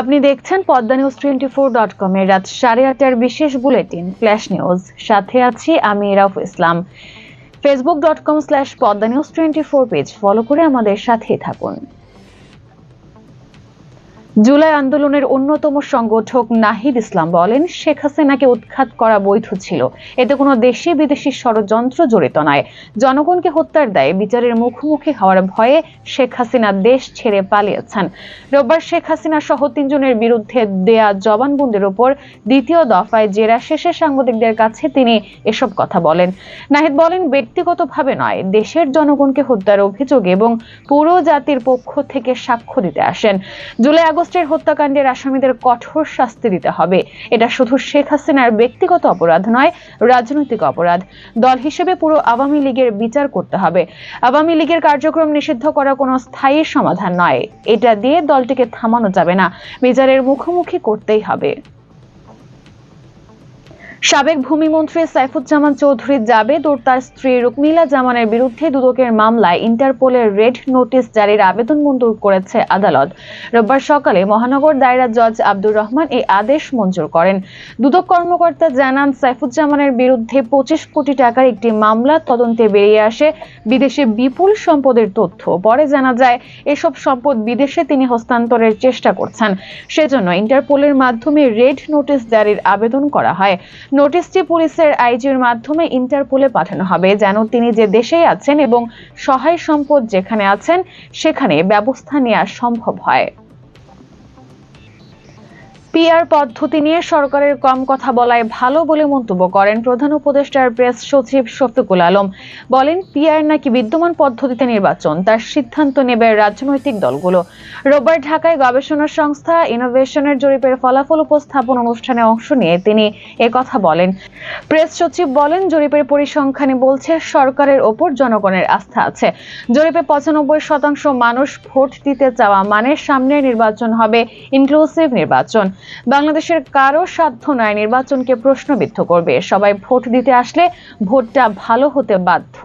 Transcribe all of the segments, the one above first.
আপনি দেখছেন Padma news twenty four dot com এর রাত সাড়ে আটটার বিশেষ বুলেটিন, ফ্ল্যাশ নিউজ। সাথে আছি আমি Raf Islam. Facebook dot com slash Padma news twenty four page follow করে আমাদের সাথে থাকুন। জুলাই আন্দোলনের অন্যতম সংগঠক নাহিদ ইসলাম বলেন, শেখ হাসিনাকে উৎখাত করা বৈধ ছিল। এতে কোনো দেশি বিদেশি ষড়যন্ত্র জড়িত নয়। জনগণকে হত্যার দায়ে বিচারের মুখোমুখি হওয়ার ভয়ে শেখ হাসিনা দেশ ছেড়ে পালিয়েছেন। রোববার শেখ হাসিনা সহ তিনজনের বিরুদ্ধে দেয়া জবানবন্দির উপর দ্বিতীয় দফায় জেরা শেষে সাংবাদিকদের কাছে তিনি এসব কথা বলেন। নাহিদ বলেন, ব্যক্তিগতভাবে নয়, দেশের জনগণকে হত্যার অভিযোগ এবং পুরো জাতির পক্ষ থেকে সাক্ষ্য দিতে আসেন। জুলাই আগস্টের হত্যাকাণ্ডের আসামিদের কঠোর শাস্তি দিতে হবে। এটা শুধু শেখ হাসিনার ব্যক্তিগত অপরাধ নয়, রাজনৈতিক অপরাধ। দল হিসেবে পুরো আওয়ামী লীগের বিচার করতে হবে। আওয়ামী লীগের কার্যক্রম নিষিদ্ধ করা কোনো স্থায়ী সমাধান নয়। এটা দিয়ে দলটিকে থামানো যাবে না। বিচারের মুখোমুখি করতেই হবে। সাবেক ভূমিমন্ত্রী সাইফুজ্জামান চৌধুরী জাবেদ ও তার স্ত্রী রুকমিলা জামানের বিরুদ্ধে দুদকের মামলায় ইন্টারপোলের রেড নোটিশ জারির আবেদন মঞ্জুর করেছে আদালত। রোববার সকালে মহানগর দায়রা জজ আব্দুর রহমান এই আদেশ মঞ্জুর করেন। দুদক কর্মকর্তা জানান, সাইফুজ্জামানের বিরুদ্ধে পঁচিশ কোটি টাকার একটি মামলা তদন্তে বেরিয়ে আসে বিদেশে বিপুল সম্পদের তথ্য। পরে জানা যায়, এসব সম্পদ বিদেশে তিনি হস্তান্তরের চেষ্টা করছেন। সেজন্য ইন্টারপোলের মাধ্যমে রেড নোটিশ জারির আবেদন করা হয়। নোটিশটি পুলিশের আইজির মাধ্যমে ইন্টারপোলে পাঠানো হবে, যেন তিনি যে দেশেই আছেন এবং সহায় সম্পদ যেখানে আছেন, সেখানে ব্যবস্থা নেওয়া সম্ভব হয়। পিআর পদ্ধতি নিয়ে সরকারের কম কথা বলায় ভালো বলে মন্তব্য করেন প্রধান উপদেষ্টার প্রেস সচিব শফিকুল আলম। বলেন, পিআর নাকি বিদ্যমান পদ্ধতিতে নির্বাচন, তার সিদ্ধান্ত নেবে রাজনৈতিক দলগুলো। রোববার ঢাকায় গবেষণা সংস্থা ইনোভেশনের জরিপের ফলাফল উপস্থাপন অনুষ্ঠানে অংশ নিয়ে তিনি কথা বলেন। প্রেস সচিব বলেন, জরিপের পরিসংখ্যানে বলছে, সরকারের ওপর জনগণের আস্থা আছে। জরিপে পঁচানব্বই শতাংশ মানুষ ভোট দিতে চাওয়া মানে সামনের নির্বাচন হবে ইনক্লুসিভ নির্বাচন। বাংলাদেশের কারও সাধ্য নয় নির্বাচনকে প্রশ্নবিদ্ধ করবে। সবাই ভোট দিতে আসলে ভোটটা ভালো হতে বাধ্য।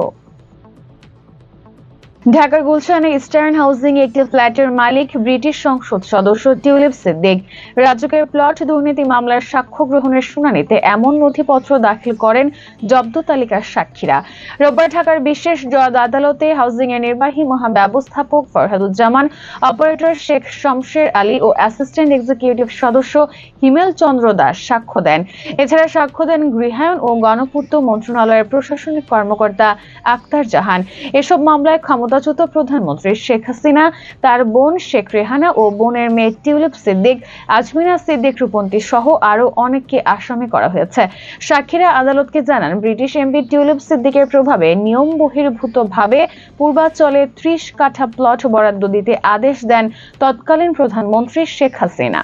ঢাকার গুলশানে ইস্টার্ন হাউজিং একটি ফ্ল্যাটের মালিক, ব্রিটিশ সংসদ সদস্য টিউলিপ সিদ্দিক। রাজুকের প্লট দুর্নীতি মামলার সাক্ষ্য গ্রহণের শুনানিতে এমন নথিপত্র দাখিল করেন জব্দ তালিকার সাক্ষীরা। রোববার ঢাকার বিশেষ জজ আদালতে হাউজিং এর নির্বাহী মহাব্যবস্থাপক ফরহাদুজ্জামান, অপারেটর শেখ শমশের আলী ও অ্যাসিস্ট্যান্ট এক্সিকিউটিভ সদস্য হিমেল চন্দ্র দাস সাক্ষ্য দেন। এছাড়া সাক্ষ্য দেন গৃহায়ন ও গণপূর্ত মন্ত্রণালয়ের প্রশাসনিক কর্মকর্তা আক্তার জাহান। এসব মামলায় ক্ষমতা ক্ষমতাচ্যুত প্রধানমন্ত্রী শেখ হাসিনা, তার বোন শেখ রেহানা ও বোনের মেয়ে টিউলিপ সিদ্দিক, আজমিনা সিদ্দিক রূপন্তী সহ আরও অনেককে আসামি করা হয়েছে। সাক্ষীরা আদালতকে জানান, ব্রিটিশ এমপি টিউলিপ সিদ্দিকের প্রভাবে নিয়ম বহির্ভূত ভাবে পূর্বাঞ্চলে ত্রিশ কাঠা প্লট বরাদ্দ দিতে আদেশ দেন তৎকালীন প্রধানমন্ত্রী শেখ হাসিনা।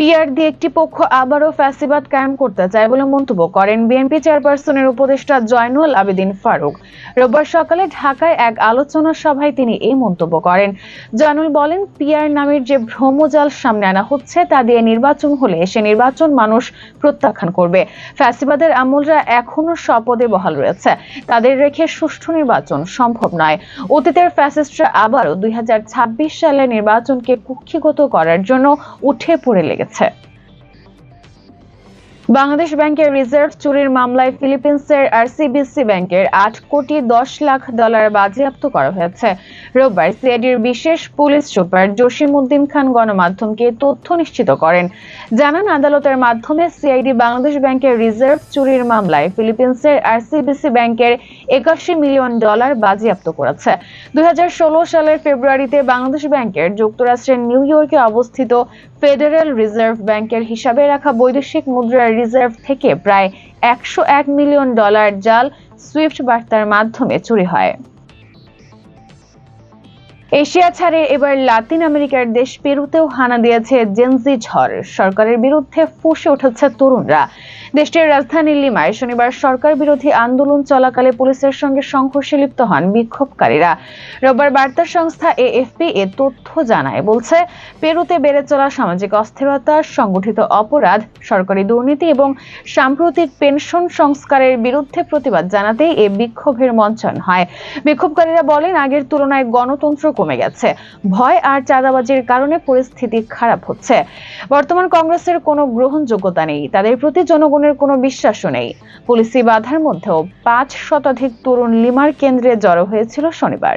পিআর দিয়ে একটি পক্ষ আবারও ফ্যাসিবাদ কায়েম করতে চায় বলে মন্তব্য করেন বিএনপি চেয়ারপারসনের উপদেষ্টা জয়নুল আবেদিন ফারুক। রোববার সকালে ঢাকায় এক আলোচনা সভায় তিনি এই মন্তব্য করেন। জয়নুল বলেন, পিআর নামের যে ভ্রমজাল সামনে আনা হচ্ছে, তা দিয়ে নির্বাচন হলে সে নির্বাচন মানুষ প্রত্যাখ্যান করবে। ফ্যাসিবাদের আমলরা এখনও স্বপদে বহাল রয়েছে। তাদের রেখে সুষ্ঠু নির্বাচন সম্ভব নয়। অতীতের ফ্যাসিস্টরা আবারও দুই হাজার ছাব্বিশ সালে নির্বাচনকে কুক্ষিগত করার জন্য উঠে পড়ে লেগেছে। গেছে বাংলাদেশ ব্যাংকের রিজার্ভ চুরির মামলায় ফিলিপিন্সের আরসিবিসি ব্যাংকের আট কোটি দশ লাখ ডলার বাজেয়াপ্ত করা হয়েছে। রোববার সিআইডির বিশেষ পুলিশ সুপার জসিম উদ্দিন খান গণমাধ্যমকে তথ্য নিশ্চিত করেন। জানান, আদালতের মাধ্যমে সিআইডি বাংলাদেশ ব্যাংকের রিজার্ভ চুরির মামলায় ফিলিপিন্সের আরসিবিসি ব্যাংকের একাশি মিলিয়ন ডলার বাজেয়াপ্ত করেছে। দুই হাজার ষোলো সালের ফেব্রুয়ারিতে বাংলাদেশ ব্যাংকের যুক্তরাষ্ট্রের নিউ ইয়র্কে অবস্থিত ফেডারেল রিজার্ভ ব্যাংকের হিসাবে রাখা বৈদেশিক মুদ্রার রিজার্ভ থেকে প্রায় একশো এক মিলিয়ন ডলার জাল সুইফট বার্তার মাধ্যমে চুরি হয়। এশিয়া ছাড়ে এবার লাতিন আমেরিকার দেশ পেরুতেও হানা দিয়েছে জেনজি ঝড়। সরকারের বিরুদ্ধে ফুসে উঠেছে তরুণরা। দেশটির রাজধানী লিমায় শনিবার সরকার বিরোধী আন্দোলন চলাকালে পুলিশের সঙ্গে সংঘর্ষে লিপ্ত হন বিক্ষোভকারীরা। রোববার বার্তা সংস্থা এএফপি এ তথ্য জানায়, বলছে, পেরুতে বেড়ে চলা সামাজিক অস্থিরতা, সংগঠিত অপরাধ, সরকারি দুর্নীতি এবং সাম্প্রতিক পেনশন সংস্কারের বিরুদ্ধে প্রতিবাদ জানাতেই এ বিক্ষোভের মঞ্চন হয়। বিক্ষোভকারীরা বলেন, আগের তুলনায় গণতন্ত্র কমে গেছে। ভয় আর চাঁদাবাজির কারণে পরিস্থিতি খারাপ হচ্ছে। বর্তমান কংগ্রেসের কোনো গ্রহণযোগ্যতা নেই। তাদের প্রতি জনগণের কোনো বিশ্বাসও নেই। পুলিশি বাধার মধ্যেও পাঁচ শতাধিক তরুণ লিমার কেন্দ্রে জড়ো হয়েছিল শনিবার।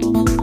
Bye.